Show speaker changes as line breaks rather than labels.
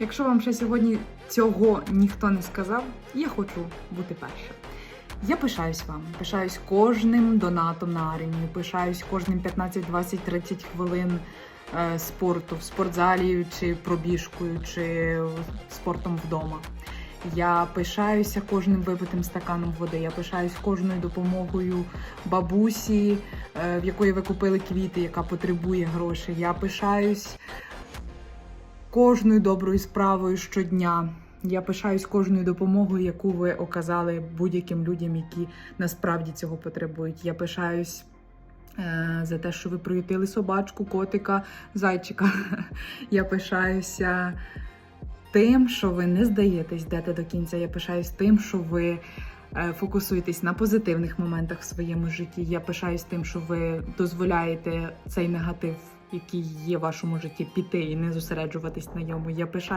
Якщо вам ще сьогодні цього ніхто не сказав, я хочу бути перша. Я пишаюсь вам, пишаюсь кожним донатом на армію, пишаюсь кожним 15, 20, 30 хвилин е, спорту в спортзалі, чи пробіжкою, чи спортом вдома. Я пишаюся кожним випитим стаканом води. Я пишаюсь кожною допомогою бабусі, е, в якої ви купили квіти, яка потребує грошей. Я пишаюсь кожною доброю справою щодня. Я пишаюсь кожною допомогою, яку ви оказали будь-яким людям, які насправді цього потребують. Я пишаюсь е, за те, що ви приютили собачку, котика, зайчика. Я пишаюся тим, що ви не здаєтесь, йдете до кінця. Я пишаюсь тим, що ви е, фокусуєтесь на позитивних моментах в своєму житті. Я пишаюсь тим, що ви дозволяєте цей негатив, який є в вашому житті, піти і не зосереджуватись на ньому. Я пишаюсь